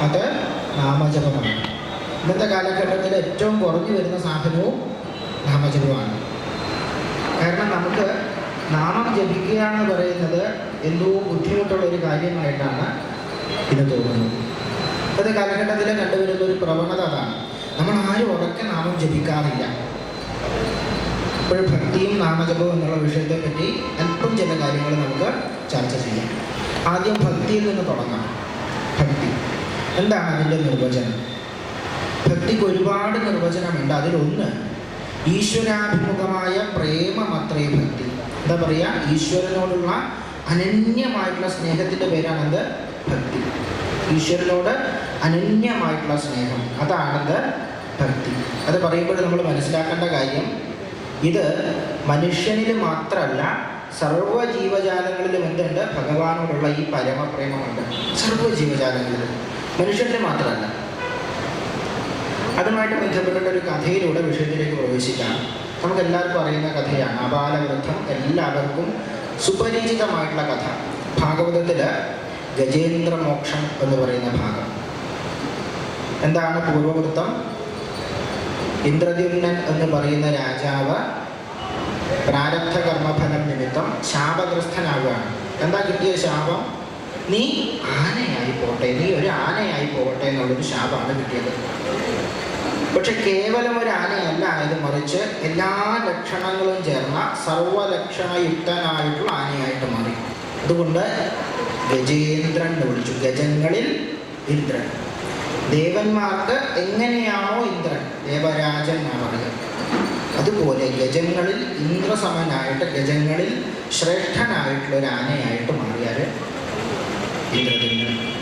അത് നാമജപമാണ്. ഇന്നത്തെ കാലഘട്ടത്തിൽ ഏറ്റവും കുറഞ്ഞു വരുന്ന സാധനവും നാമജപമാണ്. കാരണം നമുക്ക് നാമം ജപിക്കുക എന്ന് പറയുന്നത് എന്തോ ബുദ്ധിമുട്ടുള്ള ഒരു കാര്യമായിട്ടാണ് ഇത് തോന്നുന്നത്. ഇന്നത്തെ കാലഘട്ടത്തിൽ കണ്ടുവരുന്ന ഒരു പ്രവണത അതാണ്. നമ്മൾ ആരും ഉറക്കെ നാമം ജപിക്കാറില്ല. ഇപ്പോൾ ഭക്തിയും നാമജപവും എന്നുള്ള വിഷയത്തെ പറ്റി അല്പം ചില കാര്യങ്ങൾ നമുക്ക് ചർച്ച ചെയ്യാം. ആദ്യം ഭക്തിയിൽ നിന്ന് തുടങ്ങാം. ഭക്തി. എന്താണ് അതിന്റെ നിർവചനം? ഭക്തിക്ക് ഒരുപാട് നിർവചനമുണ്ട്. അതിലൊന്ന് ഈശ്വരാഭിമുഖമായ പ്രേമമത്രേ ഭക്തി. എന്താ പറയുക? ഈശ്വരനോടുള്ള അനന്യമായിട്ടുള്ള സ്നേഹത്തിന്റെ പേരാണത് ഭക്തി. ഈശ്വരനോട് അനന്യമായിട്ടുള്ള സ്നേഹം. അതാണെന്ത്? ഭക്തി. അത് പറയുമ്പോൾ നമ്മൾ മനസ്സിലാക്കേണ്ട കാര്യം ഇത് മനുഷ്യനിൽ മാത്രമല്ല സർവ ജീവജാലങ്ങളിലും എന്തുണ്ട്? ഭഗവാനോടുള്ള ഈ പരമപ്രേമമുണ്ട്. സർവ ജീവജാലങ്ങളിലും മനുഷ്യനിൽ മാത്രമല്ല. അതുമായിട്ട് ബന്ധപ്പെട്ട ഒരു കഥയിലൂടെ വിഷയത്തിലേക്ക് പ്രവേശിക്കാം. നമുക്ക് എല്ലാവർക്കും അറിയുന്ന കഥയാണ്. അപാലവൃദ്ധം എല്ലാവർക്കും സുപരിചിതമായിട്ടുള്ള കഥ. ഭാഗവതത്തിൽ ഗജേന്ദ്ര മോക്ഷം എന്ന് പറയുന്ന ഭാഗം. എന്താണ് പൂർവവൃത്തം? ഇന്ദ്രദ്യുമ്നൻ എന്ന് പറയുന്ന രാജാവ് പ്രാരബ്ധ കർമ്മഫലം നിമിത്തം ശാപഗ്രസ്ഥനാകുകയാണ് എന്താ കിട്ടിയ ശാപം? നീ ആനയായി പോട്ടെ നീ ഒരു ആനയായി പോകട്ടെ എന്നുള്ളൊരു ശാപമാണ് കിട്ടിയത്. പക്ഷെ കേവലം ഒരു ആനയല്ല ഇത് മറിച്ച് എല്ലാ ലക്ഷണങ്ങളും ചേർന്ന സർവലക്ഷണയുക്തനായിട്ടുള്ള ആനയായിട്ട് മാറി. അതുകൊണ്ട് ഗജേന്ദ്രൻ എന്ന് വിളിച്ചു. ഗജങ്ങളിൽ ഇന്ദ്രൻ. ദേവന്മാർക്ക് എങ്ങനെയാണോ ഇന്ദ്രൻ ദേവരാജൻ എന്നാണ് പറയുന്നത്. അതുപോലെ ഗജങ്ങളിൽ ഇന്ദ്രസമനായിട്ട് ഗജങ്ങളിൽ ശ്രേഷ്ഠനായിട്ടുള്ള ഒരു ആനയായിട്ട് ഇന്ദ്രദ്യുമ്നൻ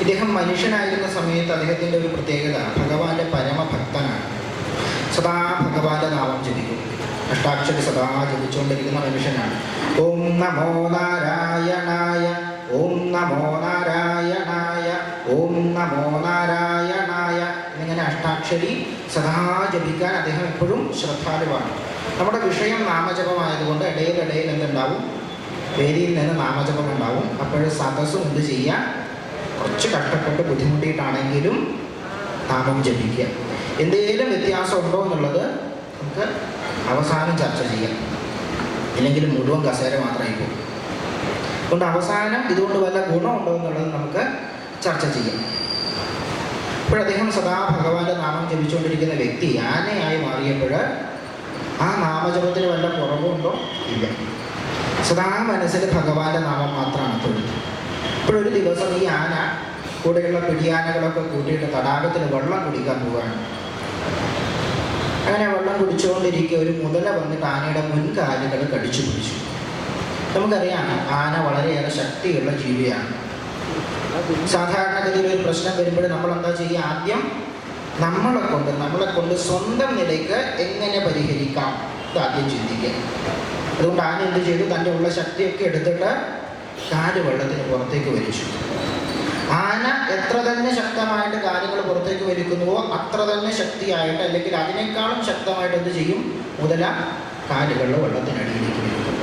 ഇദ്ദേഹം മനുഷ്യനായിരുന്ന സമയത്ത് അദ്ദേഹത്തിന്റെ ഒരു പ്രത്യേകത ഭഗവാന്റെ പരമഭക്തനാണ്. സദാ ഭഗവാന്റെ നാമം ജപിക്കും. അഷ്ടാക്ഷരി സദാ ജപിച്ചുകൊണ്ടിരിക്കുന്ന മനുഷ്യനാണ്. ഓം നമോ നാരായണായ ഓം നമോ നാരായണായ ഓം നമോ നാരായണായ എന്നിങ്ങനെ അഷ്ടാക്ഷരി സദാ ജപിക്കാൻ അദ്ദേഹം എപ്പോഴും ശ്രദ്ധാലുവാണ്. നമ്മുടെ വിഷയം നാമജപമായതുകൊണ്ട് ഇടയിലിടയിൽ എന്തുണ്ടാവും? വേദിയിൽ നിന്ന് നാമജപം ഉണ്ടാവും അപ്പോൾ സദസ്സും എന്ത് ചെയ്യുക കുറച്ച് കഷ്ടപ്പെട്ട് ബുദ്ധിമുട്ടിയിട്ടാണെങ്കിലും നാമം ജപിക്കുക. എന്തെങ്കിലും വ്യത്യാസം ഉണ്ടോ എന്നുള്ളത് നമുക്ക് അവസാനം ചർച്ച ചെയ്യാം. ഇല്ലെങ്കിൽ മുഴുവൻ കസേര മാത്രമായി പോകും. അതുകൊണ്ട് അവസാനം ഇതുകൊണ്ട് വല്ല ഗുണമുണ്ടോ എന്നുള്ളത് നമുക്ക് ചർച്ച ചെയ്യാം. ഇപ്പോഴദ്ദേഹം സദാ ഭഗവാന്റെ നാമം ജപിച്ചുകൊണ്ടിരിക്കുന്ന വ്യക്തി ആനയായി മാറിയപ്പോൾ ആ നാമജപത്തിന് വല്ല കുറവുണ്ടോ? ഇല്ല. സദാ മനസ്സിൽ ഭഗവാന്റെ നാമം മാത്രമാണ് തൊഴുത് ഇപ്പോഴൊരു ദിവസം ഈ ആന കൂടെയുള്ള പിടിയാനകളൊക്കെ കൂട്ടിയിട്ട് തടാകത്തിൽ വെള്ളം കുടിക്കാൻ പോവുകയാണ് അങ്ങനെ വെള്ളം കുടിച്ചുകൊണ്ടിരിക്കുക ഒരു മുതല വന്നിട്ട് ആനയുടെ മുൻകാലുകൾ കടിച്ചു പിടിച്ചു. നമുക്കറിയാം ആന വളരെയേറെ ശക്തിയുള്ള ജീവിയാണ്. സാധാരണഗതിയിൽ ഒരു പ്രശ്നം വരുമ്പോൾ നമ്മൾ എന്താ ചെയ്യുക? ആദ്യം നമ്മളെ കൊണ്ട് നമ്മളെ കൊണ്ട് സ്വന്തം നിലയ്ക്ക് എങ്ങനെ പരിഹരിക്കാം? ആദ്യം ചിന്തിക്കുക. അതുകൊണ്ട് ആന എന്ത് ചെയ്തു? തന്റെ ഉള്ള ശക്തിയൊക്കെ എടുത്തിട്ട് കാൽ വെള്ളത്തിന് പുറത്തേക്ക് വലിച്ചു. ആന എത്ര തന്നെ ശക്തമായിട്ട് കാര്യങ്ങൾ പുറത്തേക്ക് വലിക്കുന്നുവോ അത്ര തന്നെ ശക്തിയായിട്ട് അല്ലെങ്കിൽ അതിനേക്കാളും ശക്തമായിട്ട് എന്ത് ചെയ്യും? മുതല കാലുകളിൽ വെള്ളത്തിനടിയിലേക്ക് വലിക്കും.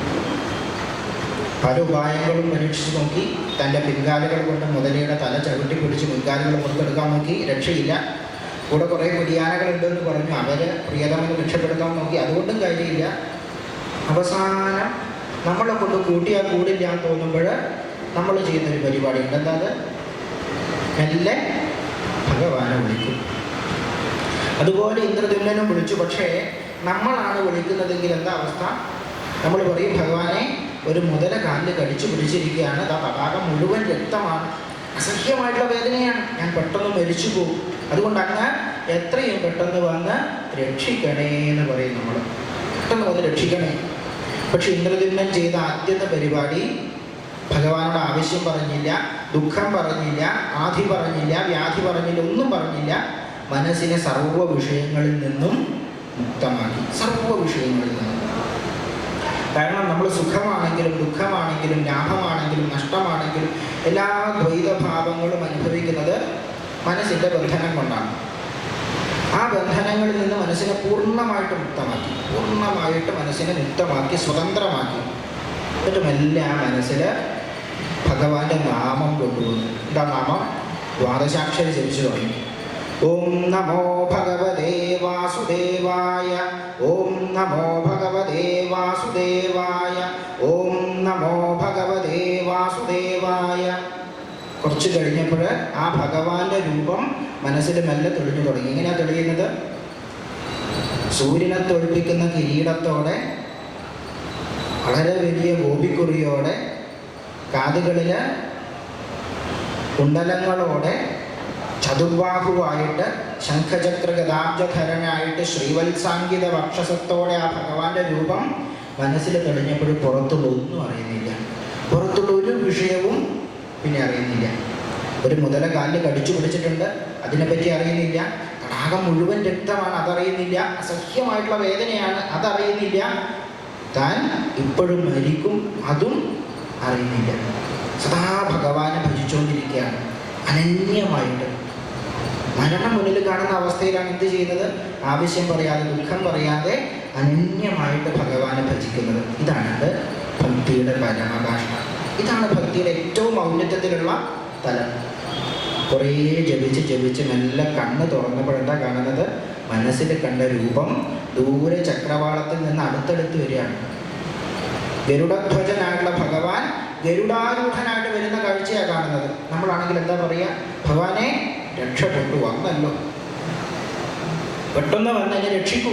പല ഉപായങ്ങളും പരീക്ഷിച്ച് നോക്കി. തന്റെ പിൻകാലുകൾ കൊണ്ട് മുതലയുടെ തല ചവിട്ടി പിടിച്ച് മുൻകാലുകൾ പുറത്തെടുക്കാൻ നോക്കി. രക്ഷയില്ല. കൂടെ കുറേ കുടിയാനകളുണ്ടെന്ന് പറഞ്ഞു. അവരെ പ്രിയതമനെ രക്ഷപ്പെടുത്താൻ നോക്കി. അതുകൊണ്ടും കാര്യമില്ല. അവസാനം നമ്മളെ കൊണ്ട് കൂട്ടിയാൽ കൂടില്ല എന്ന് തോന്നുമ്പോൾ നമ്മൾ ചെയ്യുന്നൊരു പരിപാടി ഉണ്ട്. എന്താ അത്? മെല്ലെ ഭഗവാനെ വിളിക്കും. അതുപോലെ ഇന്ദ്രതുല്യനും വിളിച്ചു. പക്ഷേ നമ്മളാണ് വിളിക്കുന്നതെങ്കിൽ എന്താ അവസ്ഥ? നമ്മൾ പറയും ഭഗവാനെ ഒരു മുതല കാലിൽ കടിച്ചു പിടിച്ചിരിക്കുകയാണ്. ആ പതാകം മുഴുവൻ രക്തമാണ്. അസഹ്യമായിട്ടുള്ള വേദനയാണ്. ഞാൻ പെട്ടെന്ന് മരിച്ചു പോകും അതുകൊണ്ട് അങ്ങ് എത്രയും പെട്ടെന്ന് വന്ന് രക്ഷിക്കണേ എന്ന് പറയും നമ്മൾ പെട്ടെന്ന് വന്ന് രക്ഷിക്കണേ. പക്ഷെ ഇന്ദ്രദിമ്നൻ ചെയ്ത ആദ്യത്തെ പരിപാടി ഭഗവാനോട് ആവശ്യം പറഞ്ഞില്ല ദുഃഖം പറഞ്ഞില്ല ആധി പറഞ്ഞില്ല വ്യാധി പറഞ്ഞില്ല ഒന്നും പറഞ്ഞില്ല. മനസ്സിനെ സർവ വിഷയങ്ങളിൽ നിന്നും മുക്തമാക്കി. സർവ വിഷയങ്ങളിൽ നിന്നും. കാരണം നമ്മൾ സുഖമാണെങ്കിലും ദുഃഖമാണെങ്കിലും ലാഭമാണെങ്കിലും നഷ്ടമാണെങ്കിലും എല്ലാ ദ്വൈതഭാവങ്ങളും അനുഭവിക്കുന്നത് മനസ്സിന്റെ ബന്ധനം കൊണ്ടാണ്. ആ ബന്ധനങ്ങളിൽ നിന്ന് മനസ്സിനെ പൂർണമായിട്ട് മുക്തമാക്കി പൂർണമായിട്ട് മനസ്സിനെ മുക്തമാക്കി സ്വതന്ത്രമാക്കി. എന്നിട്ട് മെല്ലെ ആ മനസ്സിൽ ഭഗവാന്റെ നാമം കൊണ്ടുവന്നു. എന്താ നാമം? ദ്വാദശാക്ഷരി ജപിച്ചു തുടങ്ങി. ഓം നമോ ഭഗവതേ വാസുദേവായ ഓം നമോ ഭഗവതേ വാസുദേവായ ഓം നമോ ഭഗവതേ വാസുദേവായ കുറച്ച് കഴിഞ്ഞപ്പോൾ ആ ഭഗവാന്റെ രൂപം മനസ്സിൽ മെല്ലെ തെളിഞ്ഞു തുടങ്ങി. എങ്ങനെയാ തെളിയുന്നത്? സൂര്യനെ തൊഴിപ്പിക്കുന്ന കിരീടത്തോടെ വളരെ വലിയ ഗോപിക്കുറിയോടെ കാതുകളിൽ കുണ്ടലങ്ങളോടെ ചതുർബാഹുവായിട്ട് ശംഖചക്ര ഗതാബ്ജധരനായിട്ട് ശ്രീവത്സാങ്കിത വക്ഷസത്തോടെ ആ ഭഗവാന്റെ രൂപം മനസ്സിൽ തെളിഞ്ഞപ്പോൾ പുറത്തുള്ള ഒന്നും അറിയുന്നില്ല. പുറത്തുള്ള ഒരു വിഷയവും പിന്നെ അറിയുന്നില്ല. ഒരു മുതല കാലിൽ കടിച്ചു പിടിച്ചിട്ടുണ്ട്. അതിനെപ്പറ്റി അറിയുന്നില്ല. തടാകം മുഴുവൻ രക്തമാണ് അതറിയുന്നില്ല. അസഹ്യമായിട്ടുള്ള വേദനയാണ് അതറിയുന്നില്ല. താൻ ഇപ്പോഴും മരിക്കും അതും അറിയുന്നില്ല. സദാ ഭഗവാനെ ഭജിച്ചുകൊണ്ടിരിക്കുകയാണ്. അനന്യമായിട്ട്. മരണം മുന്നിൽ കാണുന്ന അവസ്ഥയിലാണ് എന്ത് ചെയ്യുന്നത്? ആവശ്യം പറയാതെ ദുഃഖം പറയാതെ അനന്യമായിട്ട് ഭഗവാനെ ഭജിക്കുന്നത്. ഇതാണ് ഭക്തിയുടെ പരമഭാഷ ഇതാണ് ഭക്തിയുടെ ഏറ്റവും ഔന്നത്യത്തിലുള്ള തലം. കുറേ ജപിച്ച് ജപിച്ച് നല്ല കണ്ണ് തുറന്നപ്പോഴെന്താ കാണുന്നത്? മനസ്സിൽ കണ്ട രൂപം ദൂരെ ചക്രവാളത്തിൽ നിന്ന് അടുത്തടുത്ത് വരികയാണ്. ഗരുഡധ്വജനായിട്ടുള്ള ഭഗവാൻ ഗരുഡാരൂഢനായിട്ട് വരുന്ന കാഴ്ചയാണ് കാണുന്നത്. നമ്മളാണെങ്കിൽ എന്താ പറയുക ഭഗവാനെ രക്ഷപ്പെട്ടു വന്നല്ലോ. പെട്ടെന്ന് വന്ന് എന്നെ രക്ഷിക്കൂ.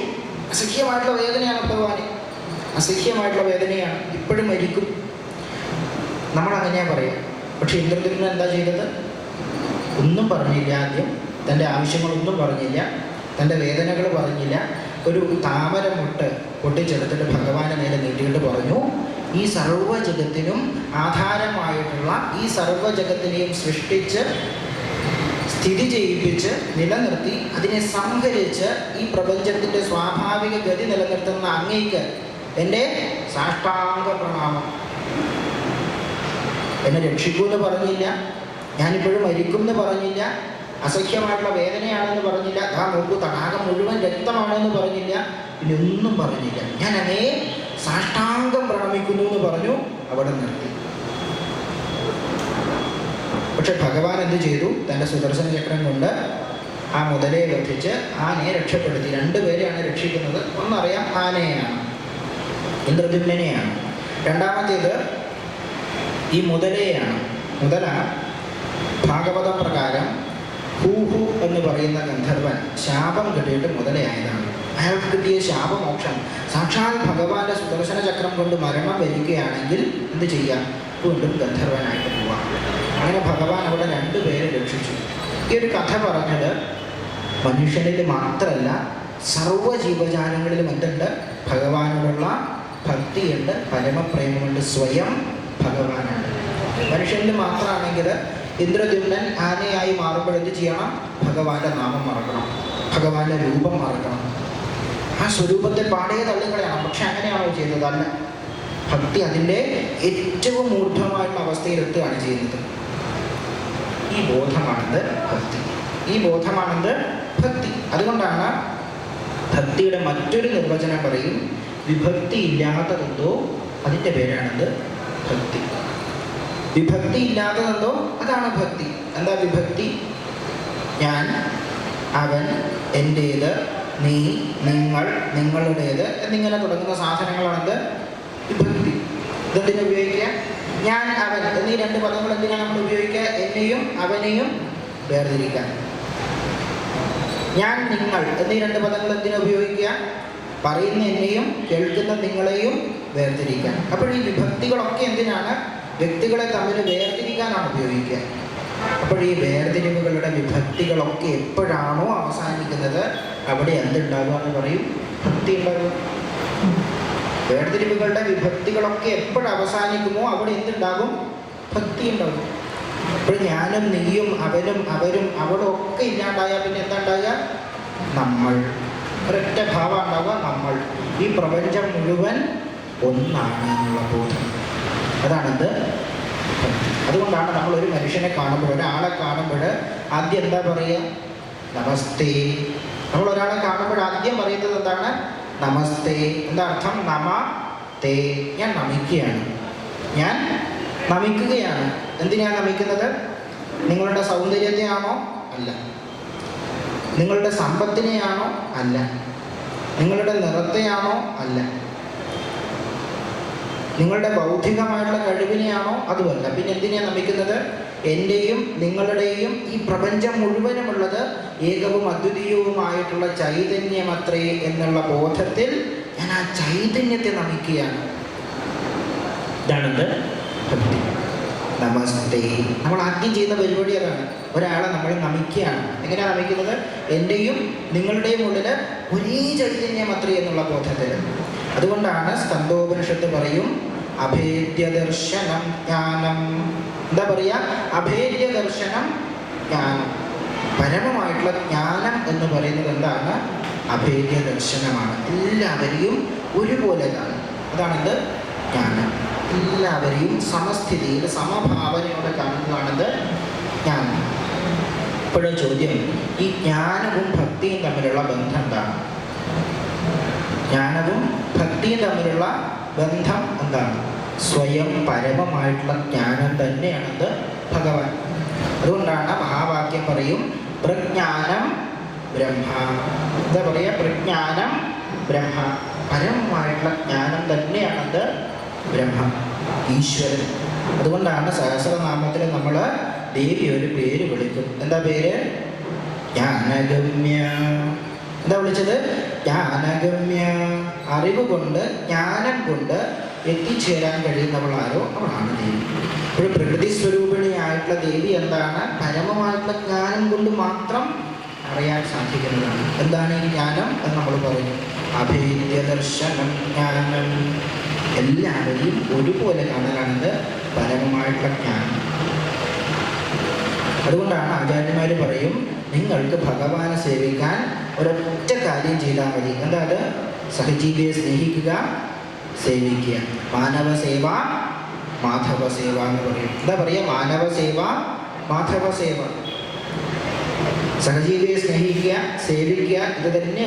അസഹ്യമായിട്ടുള്ള വേദനയാണ് ഭഗവാനെ. അസഹ്യമായിട്ടുള്ള വേദനയാണ്. ഇപ്പോഴും മരിക്കും. നമ്മൾ അങ്ങനെയാ പറയാം. പക്ഷെ ഇന്ദ്രദ്യുമ്നൻ എന്താ ചെയ്തത്? ഒന്നും പറഞ്ഞില്ല ആദ്യം. തന്റെ ആവശ്യങ്ങളൊന്നും പറഞ്ഞില്ല. തന്റെ വേദനകൾ പറഞ്ഞില്ല. ഒരു താമര മുട്ട് പൊട്ടിച്ചെടുത്തിട്ട് ഭഗവാനെ നേരെ നീട്ടിയിട്ട് പറഞ്ഞു. ഈ സർവജഗത്തിനും ആധാരമായിട്ടുള്ള ഈ സർവജഗത്തിനെയും സൃഷ്ടിച്ച് സ്ഥിതി ചെയ്യിപ്പിച്ച് നിലനിർത്തി അതിനെ സംഹരിച്ച് ഈ പ്രപഞ്ചത്തിന്റെ സ്വാഭാവിക ഗതി നിലനിർത്തുന്ന അങ്ങേക്ക് എന്റെ സാഷ്ടാംഗ പ്രണാമം എന്നെ രക്ഷിക്കൂ എന്ന് പറഞ്ഞില്ല. ഞാനിപ്പോഴും മരിക്കും എന്ന് പറഞ്ഞില്ല. അസഖ്യമായിട്ടുള്ള വേദനയാണെന്ന് പറഞ്ഞില്ല. ആ നോക്കൂ തടാകം മുഴുവൻ രക്തമാണെന്ന് പറഞ്ഞില്ല. പിന്നെ ഒന്നും പറഞ്ഞില്ല. ഞാൻ അതേ സാഷ്ടാംഗം പ്രണമിക്കുന്നു എന്ന് പറഞ്ഞു അവിടെ നിർത്തി. പക്ഷെ ഭഗവാൻ എന്ത് ചെയ്തു? തന്റെ സുദർശന ചക്രം കൊണ്ട് ആ മുതലയെ ബന്ധിച്ച് ആനയെ രക്ഷപ്പെടുത്തി. രണ്ടുപേരെയാണ് രക്ഷിക്കുന്നത്. ഒന്നറിയാം ആനയെയാണ്. ഇന്ദ്രദ്യുമ്നെയാണ് രണ്ടാമത്തേത് ഈ മുതലയാണ് മുതല ഭാഗവത പ്രകാരം ഹൂഹു എന്ന് പറയുന്ന ഗന്ധർവൻ ശാപം കിട്ടിയിട്ട് മുതലയായതാണ്. അയാൾക്ക് കിട്ടിയ ശാപമോക്ഷം. സാക്ഷാൽ ഭഗവാന്റെ സുദർശന ചക്രം കൊണ്ട് മരണം വരികയാണെങ്കിൽ എന്ത് ചെയ്യാം? വീണ്ടും ഗന്ധർവനായിട്ട് പോവാം. അങ്ങനെ ഭഗവാൻ അവിടെ രണ്ടു പേരെ രക്ഷിച്ചു. ഈ ഒരു കഥ പറഞ്ഞത് മനുഷ്യനിൽ മാത്രമല്ല സർവ ജീവജാലങ്ങളിലും എന്തുണ്ട്? ഭഗവാനോടുള്ള ഭക്തിയുണ്ട് പരമപ്രേമമുണ്ട് സ്വയം ഭഗവാനാണ്. മനുഷ്യനിൽ മാത്രമാണെങ്കിൽ ഇന്ദ്രദ്യുമ്നൻ ആനയായി മാറുമ്പോൾ എന്ത് ചെയ്യണം? ഭഗവാന്റെ നാമം മറക്കണം. ഭഗവാന്റെ രൂപം മറക്കണം. ആ സ്വരൂപത്തെ പാടേ തള്ളിക്കളയണം. പക്ഷെ അങ്ങനെയാണോ ചെയ്തത്? അല്ല. ഭക്തി അതിന്റെ ഏറ്റവും ഊർധ്വമായിട്ടുള്ള അവസ്ഥയിലെത്തുകയാണ് ചെയ്യുന്നത്. ഈ ബോധമാണത് ഭക്തി. ഈ ബോധമാണത് ഭക്തി. അതുകൊണ്ടാണ് ഭക്തിയുടെ മറ്റൊരു നിർവചനം പറയും വിഭക്തി ഇല്ലാത്തതെന്തോ? അതിന്റെ പേരാണത് ഭക്തി. വിഭക്തി ഇല്ലാത്തതെന്തോ അതാണ് ഭക്തി. എന്താ വിഭക്തി? ഞാൻ അവൻ എന്റേത് നീ നിങ്ങൾ നിങ്ങളുടേത് എന്നിങ്ങനെ തുടങ്ങുന്ന സാധനങ്ങളാണെന്ത് വിഭക്തി. ഇതെന്തിനു ഉപയോഗിക്കുക? ഞാൻ അവൻ എന്നീ രണ്ട് പദങ്ങൾ എന്തിനാണ് നമ്മൾ ഉപയോഗിക്കുക? എന്നെയും അവനെയും വേർതിരിക്കാൻ. ഞാൻ നിങ്ങൾ എന്നീ രണ്ട് പദങ്ങൾ എന്തിനാ ഉപയോഗിക്കുക? പറയുന്ന എന്നെയും കേൾക്കുന്ന നിങ്ങളെയും വേർതിരിക്കാൻ. അപ്പോൾ ഈ വിഭക്തികളൊക്കെ എന്തിനാണ്? വ്യക്തികളെ തമ്മിൽ വേർതിരിക്കാനാണ് ഉപയോഗിക്കുക. അപ്പോൾ ഈ വേർതിരിവുകളുടെ വിഭക്തികളൊക്കെ എപ്പോഴാണോ അവസാനിക്കുന്നത് അവിടെ എന്തുണ്ടാകുക എന്ന് പറയും? ഭക്തി ഉണ്ടാകും വേർതിരിവുകളുടെ വിഭക്തികളൊക്കെ എപ്പോഴും അവസാനിക്കുമോ അവിടെ എന്തുണ്ടാകും? ഭക്തി ഉണ്ടാകും അപ്പോൾ ഞാനും നീയും അവനും അവരും അവിടെ ഒക്കെ ഇല്ലാണ്ടായാൽ പിന്നെ എന്താ ഉണ്ടാകുക നമ്മൾ. ഒരൊറ്റ ഭാവം ഉണ്ടാവുക നമ്മൾ. ഈ പ്രപഞ്ചം മുഴുവൻ ഒന്നാണ് എന്നുള്ള ബോധം. അതാണത് എന്ത് അതുകൊണ്ടാണ് നമ്മൾ ഒരു മനുഷ്യനെ കാണുമ്പോൾ ഒരാളെ കാണുമ്പോൾ ആദ്യം എന്താ പറയുക? നമസ്തേ. നമ്മൾ ഒരാളെ കാണുമ്പോൾ ആദ്യം പറയുന്നത് എന്താണ്? നമസ്തേ. എന്താ അർത്ഥം? നമ തേ ഞാൻ നമിക്കുകയാണ്. ഞാൻ നമിക്കുകയാണ്. എന്തിനാണ് നമിക്കുന്നത്? നിങ്ങളുടെ സൗന്ദര്യത്തെയാണോ? അല്ല. നിങ്ങളുടെ സമ്പത്തിനെയാണോ? അല്ല. നിങ്ങളുടെ നിറത്തെയാണോ? അല്ല. നിങ്ങളുടെ ബൗദ്ധികമായിട്ടുള്ള കഴിവിനെയാണോ അതുമല്ല. പിന്നെ എന്തിനെയാണ് നമിക്കുന്നത്? എന്റെയും നിങ്ങളുടെയും ഈ പ്രപഞ്ചം മുഴുവനുമുള്ളത് ഏകവും അദ്വിതീയവുമായിട്ടുള്ള ചൈതന്യമത്രേ എന്നുള്ള ബോധത്തിൽ ഞാൻ ആ ചൈതന്യത്തെ നമിക്കുകയാണ്. ഇതാണെന്ത്? ഭക്തി നമസ്തേ. നമ്മൾ ആദ്യം ചെയ്യുന്ന പരിപാടി അതാണ്. ഒരാളെ നമ്മൾ നമിക്കുകയാണ്. എങ്ങനെയാണ് നമിക്കുന്നത്? എന്റെയും നിങ്ങളുടെയും ഉള്ളിൽ ഒരേ ചൈതന്യം അത്രേ എന്നുള്ള ബോധത്തിൽ. അതുകൊണ്ടാണ് സ്കന്ധോപനിഷത്ത് പറയും അഭേദ്യദർശനം ജ്ഞാനം. എന്താ പറയുക അഭേദ്യദർശനം ജ്ഞാനം. പരമമായിട്ടുള്ള ജ്ഞാനം എന്ന് പറയുന്നത് എന്താണ്? അഭേദ്യ ദർശനമാണ് എല്ലാവരെയും ഒരുപോലെ കാണും അതാണെന്ത്? ജ്ഞാനം. എല്ലാവരെയും സമസ്ഥിതിയിൽ സമഭാവനയോടെ കാണുന്നതാണെന്ത്? ജ്ഞാനം. ഇപ്പോഴും ചോദ്യം. ഈ ജ്ഞാനവും ഭക്തിയും തമ്മിലുള്ള ബന്ധം എന്താണ്? ജ്ഞാനവും ഭക്തിയും തമ്മിലുള്ള ബന്ധം എന്താണ്? സ്വയം പരമമായിട്ടുള്ള ജ്ഞാനം തന്നെയാണത് ഭഗവാൻ. അതുകൊണ്ടാണ് മഹാവാക്യം പറയും പ്രജ്ഞാനം ബ്രഹ്മ. എന്താ പറയുക? പ്രജ്ഞാനം ബ്രഹ്മ. പരമമായിട്ടുള്ള ജ്ഞാനം തന്നെയാണത് ബ്രഹ്മം ഈശ്വരൻ. അതുകൊണ്ടാണ് സഹസ്രനാമത്തിൽ നമ്മൾ ദേവി ഒരു പേര് വിളിക്കും. എന്താ പേര്? ജ്ഞാനഗമ്യ. എന്താ വിളിച്ചത്? ജ്ഞാനഗമ്യ അറിവ് കൊണ്ട് ജ്ഞാനം കൊണ്ട് എത്തിച്ചേരാൻ കഴിയുന്നവളാരോ അവളാണ് ദേവി. ഒരു പ്രകൃതി സ്വരൂപിണിയായിട്ടുള്ള ദേവി എന്താണ്? പരമമായിട്ടുള്ള ജ്ഞാനം കൊണ്ട് മാത്രം അറിയാൻ സാധിക്കുന്നതാണ്. എന്താണ് ഈ ജ്ഞാനം എന്ന് നമ്മൾ പറഞ്ഞു അഭേദ്യ ദർശനം ജ്ഞാനം എല്ലാവരെയും ഒരുപോലെ കാണാനാണിത് പരമമായിട്ടുള്ള ജ്ഞാനം. അതുകൊണ്ടാണ് ആചാര്യന്മാർ പറയും നിങ്ങൾക്ക് ഭഗവാനെ സേവിക്കാൻ ഒരൊറ്റ കാര്യം ചെയ്താൽ മതി. എന്താ അത്? സഹജീവിയെ സ്നേഹിക്കുക സേവിക്കുക. മാനവ സേവ മാധവ സേവ എന്ന് പറയും. എന്താ പറയുക മാനവ സേവ മാധവ സേവ. സഹജീവിയെ സ്നേഹിക്കുക സേവിക്കുക ഇത് തന്നെ